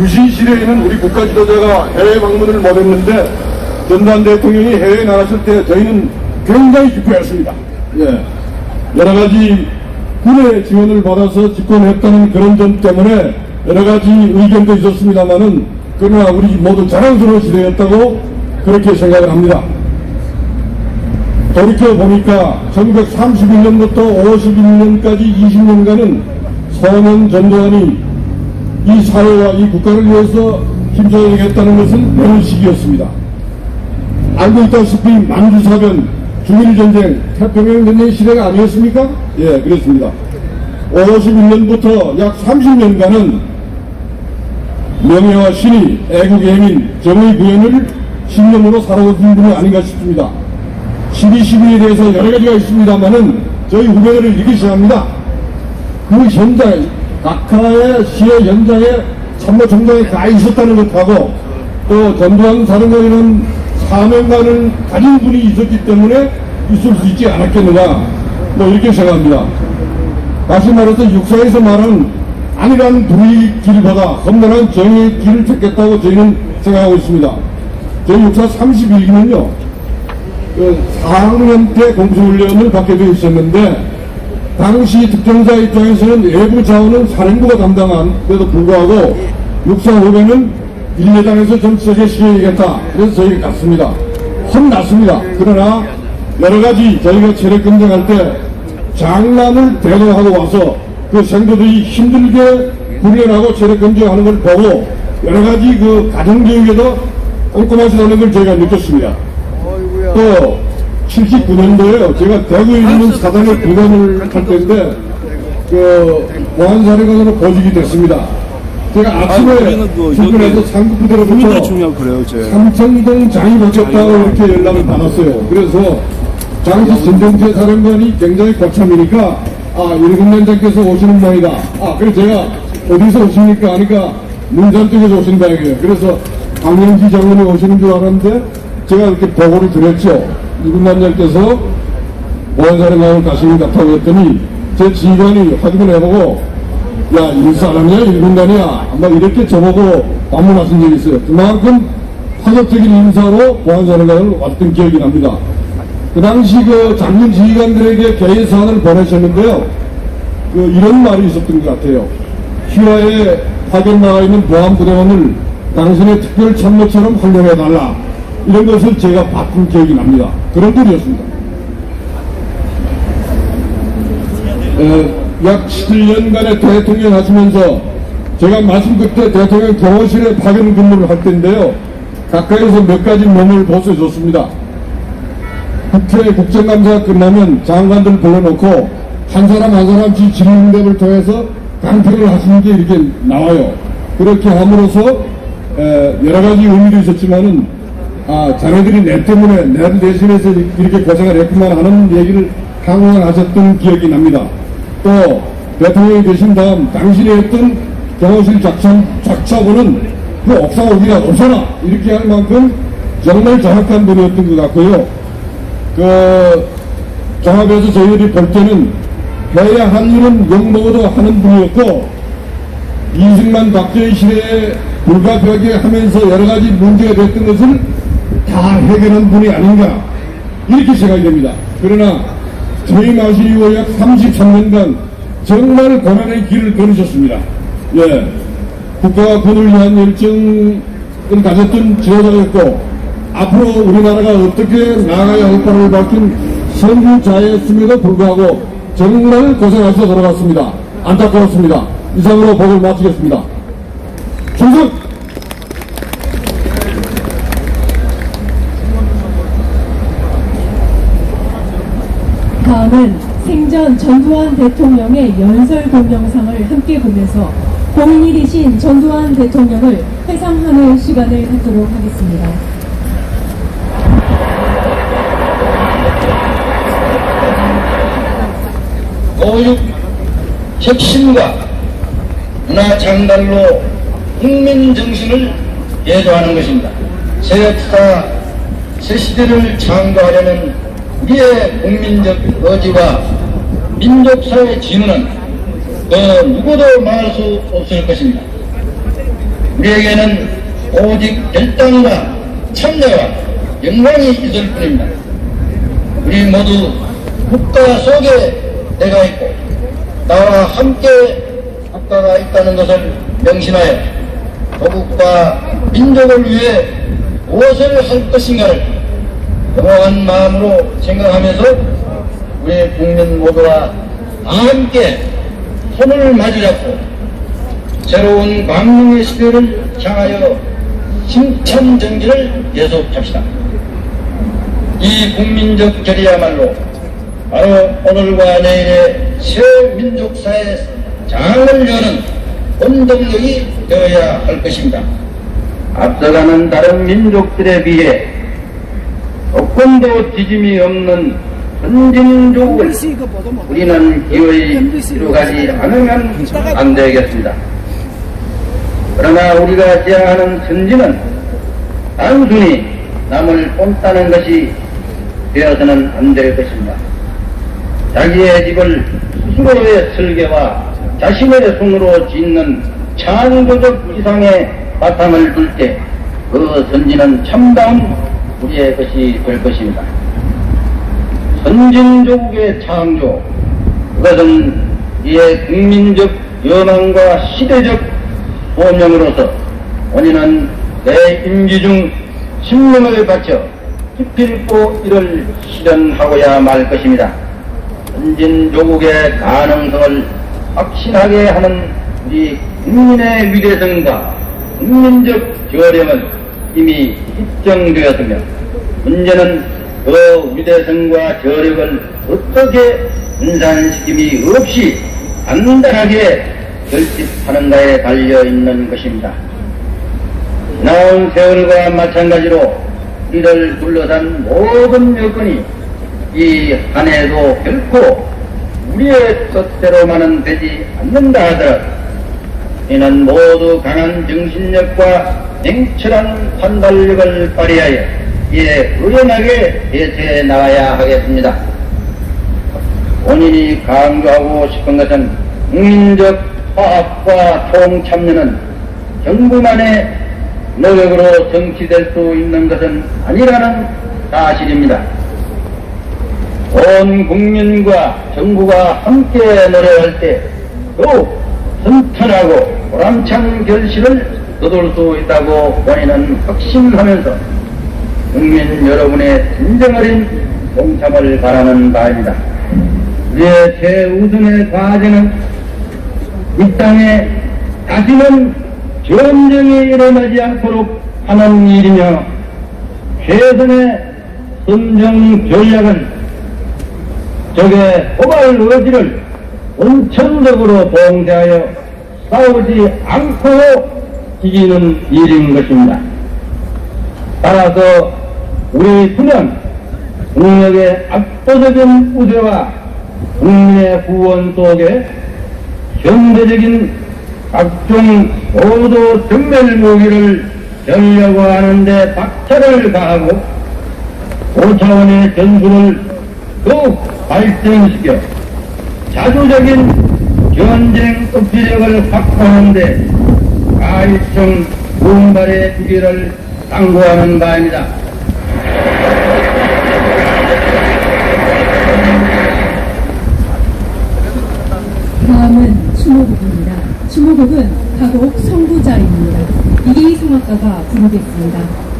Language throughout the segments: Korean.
유신 시대에는 우리 국가 지도자가 해외 방문을 못했는데 전두환 대통령이 해외에 나갔을 때 저희는 굉장히 기뻐했습니다. 예. 여러 가지 군의 지원을 받아서 집권했다는 그런 점 때문에 여러 가지 의견도 있었습니다만은 그러나 우리 모두 자랑스러운 시대였다고 그렇게 생각을 합니다. 돌이켜 보니까 1931년부터 51년까지 20년간은 서명 전두환이 이 사회와 이 국가를 위해서 힘써야겠다는 것은 매우 시기였습니다. 알고 있다시피 만주사변, 중일전쟁, 태평양 전쟁 시대가 아니었습니까? 예, 그렇습니다. 51년부터 약 30년간은 명예와 신의, 애국의 해민, 정의 구현을 신념으로 살아오신 분이 아닌가 싶습니다. 12.12에 대해서 여러 가지가 있습니다만은 저희 후배들을 이기셔야 합니다. 그 현장, 각하의 시의 현장에 참모 총장에 가 있었다는 것하고 또 전두환 사령관이라는 사명감을 가진 분이 있었기 때문에 있을 수 있지 않았겠느냐 뭐 이렇게 생각합니다. 다시 말해서 육사에서 말하는 아니란 불의 길보다 험난한 정의의 길을 찾겠다고 저희는 생각하고 있습니다. 저희 육사 31기는요, 그 4학년 때 공수훈련을 받게 되어 있었는데, 당시 특정사 입장에서는 외부 자원은 사령부가 담당한데도 불구하고, 육사 후배는 일례장에서 좀 세게 시켜야겠다. 그래서 저희가 갔습니다. 혼났습니다. 그러나 여러 가지 저희가 체력 검정할 때 장난을 대도하고 와서 그 생도들이 힘들게 훈련하고 체력 검정하는 걸 보고 여러 가지 그 가정교육에도 꼼꼼하시다는 걸 저희가 느꼈습니다. 또 79년도에요. 제가 대구에 있는 사단에 부담을 할 때인데 그 보안사령관으로 보직이 됐습니다. 제가 아침에 우리는 그 출근해서 상급부대로부터. 삼청동 장이 바뀌었다고 이렇게 연락을 받았어요. 그래서 당시 전정재 사령관이 굉장히 고참이니까 아 일군단장께서 오시는 모양이다. 아 그래서 제가 어디서 오십니까 하니까 문산 쪽에서 오신다. 그래서 강영지 장군이 오시는 줄 알았는데 제가 이렇게 보고를 드렸죠. 일군단장께서 보안사령관을 가시는 것 같다고 했더니 제 지휘관이 확인을 해보고 야, 이 사람이야, 일군단이야. 아마 이렇게 저보고 방문하신 적이 있어요. 그만큼 파격적인 인사로 보안사령관을 왔던 기억이 납니다. 그 당시 그 장군 지휘관들에게 개인 사안을 보내셨는데요. 그 이런 말이 있었던 것 같아요. 휘하에 파견 나가 있는 보안부대원을 당신의 특별 참모처럼 활용해달라. 이런 것을 제가 바꾼 기억이 납니다. 그런 분이었습니다. 에, 약 7년간의 대통령 하시면서 제가 말씀 그때 대통령 경호실에 파견 근무를 할 때인데요. 가까이서 몇 가지 몸을 보여줬습니다. 국회 국정감사가 끝나면 장관들 불러놓고 한 사람 한 사람씩 질문대를 통해서 강퇴를 하시는 게 이렇게 나와요. 그렇게 함으로써 에, 여러 가지 의미도 있었지만은 아 자네들이 내 때문에 내 대신해서 이렇게 고생을 했구만 하는 얘기를 항상 하셨던 기억이 납니다. 또 대통령이 되신 다음 당신이 했던 경호실 작전 작차고는 그 옥상 오기가 없어라 이렇게 할 만큼 정말 정확한 분이었던 것 같고요. 그 종합에서 저희들이 볼 때는 해야 할 일은 욕먹어도 하는 분이었고 이승만 박정희 시대에 불가피하게 하면서 여러 가지 문제가 됐던 것을 다 해결한 분이 아닌가 이렇게 생각이 됩니다. 그러나 저희 이후 약 33년간 정말 고난의 길을 걸으셨습니다. 예. 국가와 군을 위한 열정을 가졌던 지도자였고 앞으로 우리나라가 어떻게 나아가야 할까를 밝힌 선구자였음에도 불구하고 정말 고생하셔서 돌아갔습니다. 안타까웠습니다. 이상으로 보고를 마치겠습니다. 충성! 다음은 생전 전두환 대통령의 연설 동영상을 함께 보면서 공인일이신 전두환 대통령을 회상하는 시간을 갖도록 하겠습니다. 교육 혁신과 문화 장달로 국민 정신을 예조하는 것입니다. 새 역사, 새 시대를 창조하려는 우리의 국민적 의지와 민족사의 진화는 그 누구도 막을 수 없을 것입니다. 우리에게는 오직 결단과 참여와 영광이 있을 뿐입니다. 우리 모두 국가 속에 내가 있고 나와 함께 국가가 있다는 것을 명심하여 도국과 민족을 위해 무엇을 할 것인가를 공허한 마음으로 생각하면서 우리 국민 모두가 다 함께 손을 마주잡고 새로운 광명의 시대를 향하여 힘찬 전기를 계속합시다. 이 국민적 결의야말로 바로 오늘과 내일의 새 민족사의 장을 여는 원동력이 되어야 할 것입니다. 앞서가는 다른 민족들에 비해 조금도 지짐이 없는 선진족을 우리는 기어이 이루가지 않으면 안 되겠습니다. 그러나 우리가 지향하는 선진은 단순히 남을 뽐따는 것이 되어서는 안 될 것입니다. 자기의 집을 스스로의 설계와 자신의 손으로 짓는 창조적 이상의 바탕을 둘 때 그 선진은 참다운 우리의 것이 될 것입니다. 선진조국의 창조, 그것은 이의 국민적 여망과 시대적 소명으로서 원인은 내 임기 중 신명을 바쳐 기필코 이를 실현하고야 말 것입니다. 선진조국의 가능성을 확신하게 하는 우리 국민의 위대성과 국민적 저력은 이미 입증되었으며 문제는 그 위대성과 저력을 어떻게 분산시킴이 없이 단단하게 결집하는가에 달려 있는 것입니다. 지나온 세월과 마찬가지로 이를 둘러싼 모든 여건이 이 한 해도 결코 우리의 뜻대로만은 되지 않는다 하더라도 이는 모두 강한 정신력과 냉철한 판단력을 발휘하여 이에 의연하게 대처해 나가야 하겠습니다. 본인이 강조하고 싶은 것은 국민적 화합과 총참여는 정부만의 노력으로 정치될 수 있는 것은 아니라는 사실입니다. 온 국민과 정부가 함께 노력할 때 더욱 선천하고 보람찬 결실을 거둘 수 있다고 본인은 확신하면서 국민 여러분의 진정 어린 동참을 바라는 바입니다. 우리의 최우선의 과제는 이 땅에 다시는 전쟁이 일어나지 않도록 하는 일이며 최선의 선정 전략은 적의 고발 의지를 원천적으로 봉쇄하여 싸우지 않고 이기는 일인 것입니다. 따라서 우리 군은 국력의 압도적인 우세와 국민의 후원 속에 현대적인 각종 모두 정멸 무기를 전려하는데 박차를 가하고 5차원의 전술을 더욱 발전시켜 자주적인 전쟁 억지력을 확보하는데 가일청 분발의 주기를 당부하는 바입니다. 다음은 추모곡입니다. 추모곡은 가곡 성부자입니다. 이기 성악가가 부르겠습니다.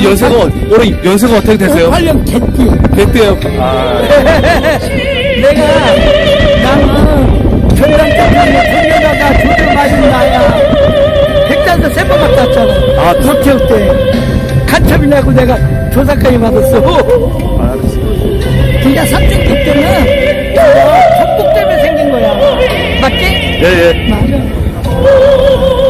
올해 연세가, 어- 올해 연세가 어떻게 되세요? 8년 개띠. 됐대요. 아, 내가 나는 전남 대통령 돌려다가 조절 맞은 나야. 백단도 세번 갔다 왔잖아. 아, 노태우 때. 간첩이냐고 내가 조사까지 받았어. 그러니까 삼촌 그때는 전복 때문에 생긴 거야. 맞지? 예, 예. 맞아.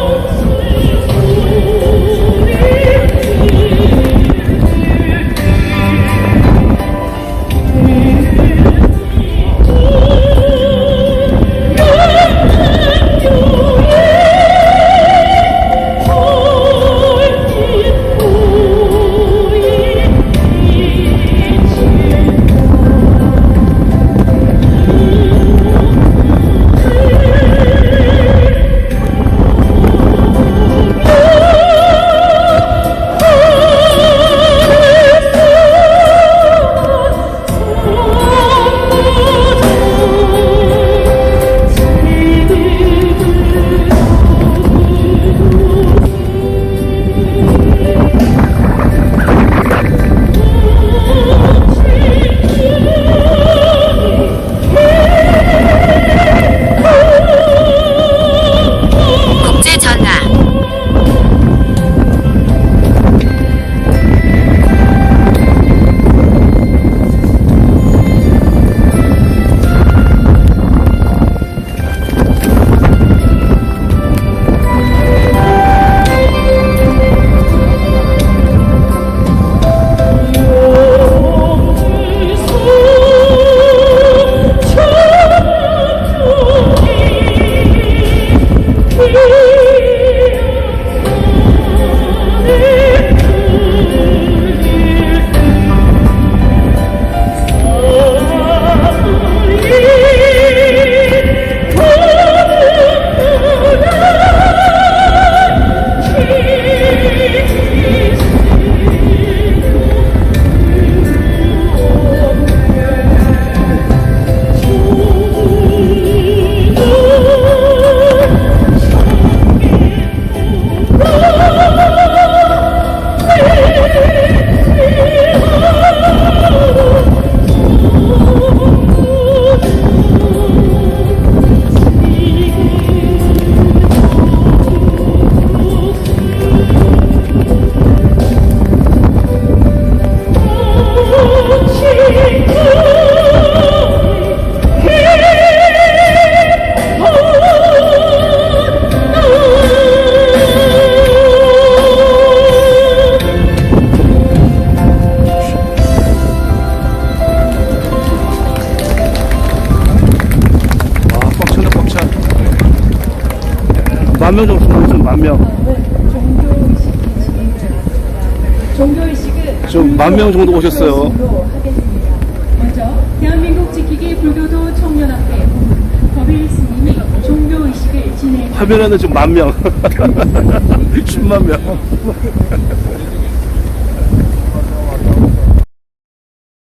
만명 정도 되죠, 만 명. 종교의식을 지금 만명 정도 오셨어요. 하겠습니다. 먼저 대한민국 지키기 불교도 청년합회 법일 스님이 종교의식을 진행. 화면에는 지금 만 명. 10만 명.